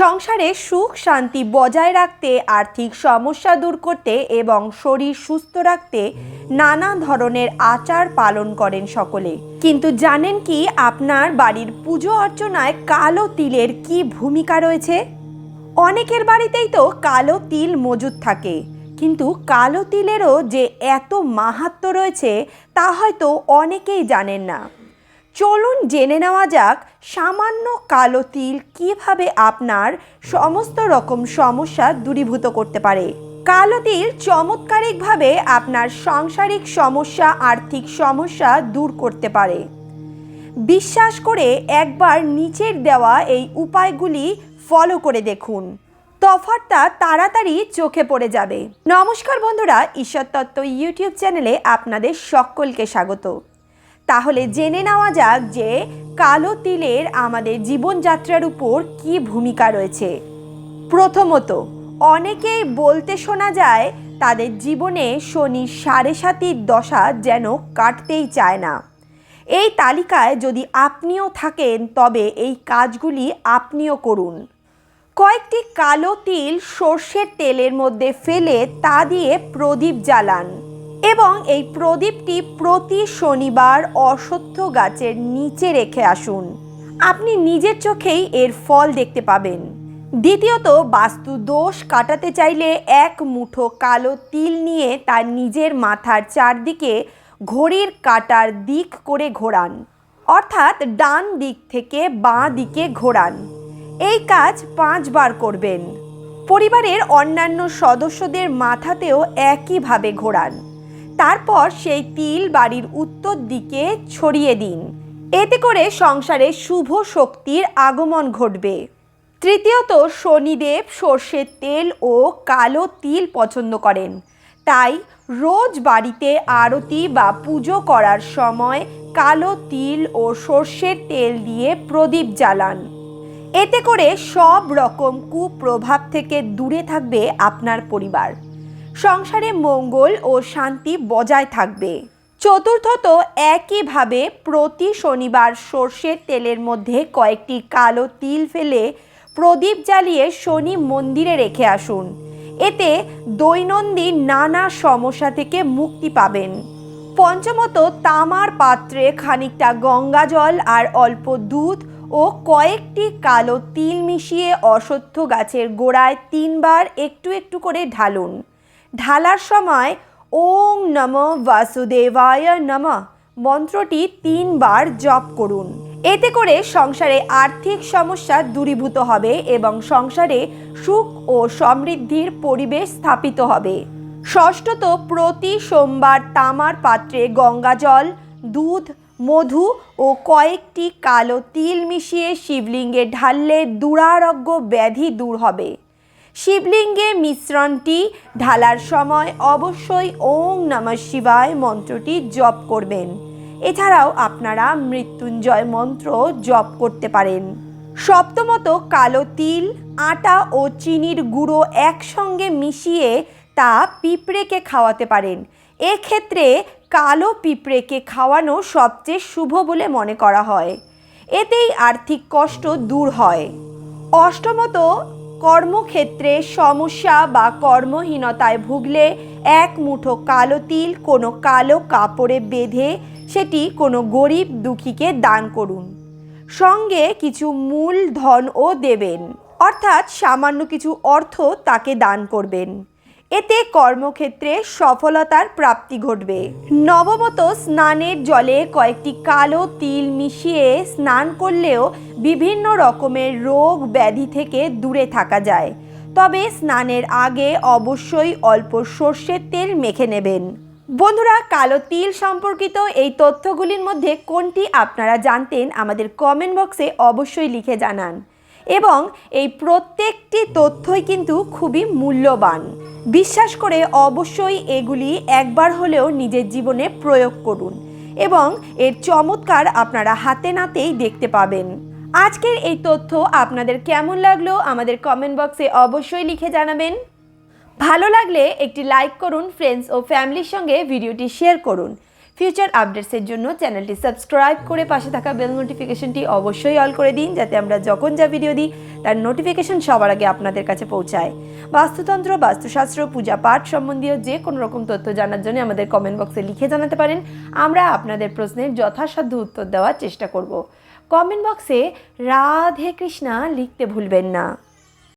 সংসারে সুখ শান্তি বজায় রাখতে, আর্থিক সমস্যা দূর করতে এবং শরীর সুস্থ রাখতে নানা ধরনের আচার পালন করেন সকলে। কিন্তু জানেন কি আপনার বাড়ির পুজো অর্চনায় কালো তিলের কি ভূমিকা রয়েছে? অনেকের বাড়িতেই তো কালো তিল মজুদ থাকে। কিন্তু কালো তিলেরও যে এত মাহাত্ম রয়েছে, তা হয়তো অনেকেই জানেন না। চলুন জেনে নেওয়া যাক সামান্য কালো তিল কীভাবে আপনার সমস্ত রকম সমস্যা দূরীভূত করতে পারে। কালো তিল চমৎকারিকভাবে আপনার সাংসারিক সমস্যা, আর্থিক সমস্যা দূর করতে পারে। বিশ্বাস করে একবার নিচের দেওয়া এই উপায়গুলি ফলো করে দেখুন। তফাৎটা তাড়াতাড়ি চোখে পড়ে যাবে। নমস্কার বন্ধুরা, ঈশ্বর তত্ত্ব ইউটিউব চ্যানেলে আপনাদের সকলকে স্বাগত। তাহলে জেনে নেওয়া যাক যে কালো তিলের আমাদের জীবনযাত্রার উপর কি ভূমিকা রয়েছে। প্রথমত, অনেকেই বলতে শোনা যায়, তাদের জীবনে শনি সাড়ে সাতির দশা যেন কাটতেই চায় না। এই তালিকায় যদি আপনিও থাকেন, তবে এই কাজগুলি আপনিও করুন। কয়েকটি কালো তিল সর্ষের তেলের মধ্যে ফেলে তা দিয়ে প্রদীপ জ্বালান। এবং এই প্রদীপটি প্রতি শনিবার অশ্বত্থ গাছের নিচে রেখে আসুন। আপনি নিজের চোখেই এর ফল দেখতে পাবেন। দ্বিতীয়ত, বাস্তু দোষ কাটাতে চাইলে এক মুঠো কালো তিল নিয়ে তার নিজের মাথার চারদিকে ঘড়ির কাটার দিক করে ঘোরান। অর্থাৎ ডান দিক থেকে বাঁ দিকে ঘোরান। এই কাজ পাঁচবার করবেন। পরিবারের অন্যান্য সদস্যদের মাথাতেও একইভাবে ঘোরান। তারপর সেই তিল বাড়ির উত্তর দিকে ছড়িয়ে দিন। এতে করে সংসারে শুভ শক্তির আগমন ঘটবে। তৃতীয়ত, শনিদেব সর্ষের তেল ও কালো তিল পছন্দ করেন। তাই রোজ বাড়িতে আরতি বা পুজো করার সময় কালো তিল ও সর্ষের তেল দিয়ে প্রদীপ জ্বালান। এতে করে সব রকম কুপ্রভাব থেকে দূরে থাকবে আপনার পরিবার। সংসারে মঙ্গল ও শান্তি বজায় থাকবে। চতুর্থত একইভাবে প্রতি শনিবার সর্ষের তেলের মধ্যে কয়েকটি কালো তিল ফেলে প্রদীপ জ্বালিয়ে শনি মন্দিরে রেখে আসুন। এতে দৈনন্দিন নানা সমস্যা থেকে মুক্তি পাবেন। পঞ্চমত তামার পাত্রে খানিকটা গঙ্গা জল আর অল্প দুধ ও কয়েকটি কালো তিল মিশিয়ে অশ্বত্থ গাছের গোড়ায় তিনবার একটু একটু করে ঢালুন। ঢালার সময় ওং নম বাসুদেবায় নম মন্ত্রটি তিনবার জপ করুন। এতে করে সংসারে আর্থিক সমস্যা দূরীভূত হবে এবং সংসারে সুখ ও সমৃদ্ধির পরিবেশ স্থাপিত হবে। ষষ্ঠত প্রতি সোমবার তামার পাত্রে গঙ্গা জল, দুধ, মধু ও কয়েকটি কালো তিল মিশিয়ে শিবলিঙ্গে ঢাললে দুরারোগ্য ব্যাধি দূর হবে। শিবলিঙ্গে মিশ্রণটি ঢালার সময় অবশ্যই ওং নমঃ শিবায় মন্ত্রটি জপ করবেন। এছাড়াও আপনারা মৃত্যুঞ্জয় মন্ত্র জপ করতে পারেন। সপ্তমত কালো তিল, আটা ও চিনির গুঁড়ো একসঙ্গে মিশিয়ে তা পিঁপড়েকে খাওয়াতে পারেন। এক্ষেত্রে কালো পিঁপড়েকে খাওয়ানো সবচেয়ে শুভ বলে মনে করা হয়। এতেই আর্থিক কষ্ট দূর হয়। অষ্টমত কর্মক্ষেত্রে সমস্যা বা কর্মহীনতায় ভুগলে এক মুঠো কালো তিল, কোনো কালো কাপড়ে বেঁধে সেটি কোনো গরিব দুঃখীকে দান করুন। সঙ্গে কিছু মূল ধনও দেবেন। অর্থাৎ সামান্য কিছু অর্থ তাকে দান করবেন। এতে কর্মক্ষেত্রে সফলতার প্রাপ্তি ঘটবে। নবমত, স্নানের জলে কয়েকটি কালো তিল মিশিয়ে স্নান করলেও বিভিন্ন রকমের রোগ ব্যাধি থেকে দূরে থাকা যায়। তবে স্নানের আগে অবশ্যই অল্প সর্ষের তেল মেখে নেবেন। বন্ধুরা, কালো তিল সম্পর্কিত এই তথ্যগুলির মধ্যে কোনটি আপনারা জানতেন আমাদের কমেন্ট বক্সে অবশ্যই লিখে জানান। এবং এই প্রত্যেকটি তথ্যই কিন্তু খুবই মূল্যবান। বিশ্বাস করে অবশ্যই এগুলি একবার হলেও নিজের জীবনে প্রয়োগ করুন এবং এর চমৎকার আপনারা হাতে নাতেই দেখতে পাবেন। আজকের এই তথ্য আপনাদের কেমন লাগল আমাদের কমেন্ট বক্সে অবশ্যই লিখে জানাবেন। ভালো লাগলে একটি লাইক করুন ফ্রেন্ডস ও ফ্যামিলির সঙ্গে ভিডিওটি শেয়ার করুন। ফিউচার আপডেটসের জন্য চ্যানেলটি সাবস্ক্রাইব করে পাশে থাকা বেল নোটিফিকেশনটি অবশ্যই অল করে দিন, যাতে আমরা যখন যা ভিডিও দিই, তার নোটিফিকেশন সবার আগে আপনাদের কাছে পৌঁছায়। বাস্তুতন্ত্র, বাস্তুশাস্ত্র, পূজা পাঠ সম্বন্ধীয় যে কোনো রকম তথ্য জানার জন্য আমাদের কমেন্ট বক্সে লিখে জানাতে পারেন। আমরা আপনাদের প্রশ্নের যথাসাধ্য উত্তর দেওয়ার চেষ্টা করব। কমেন্ট বক্সে রাধে কৃষ্ণা লিখতে ভুলবেন না।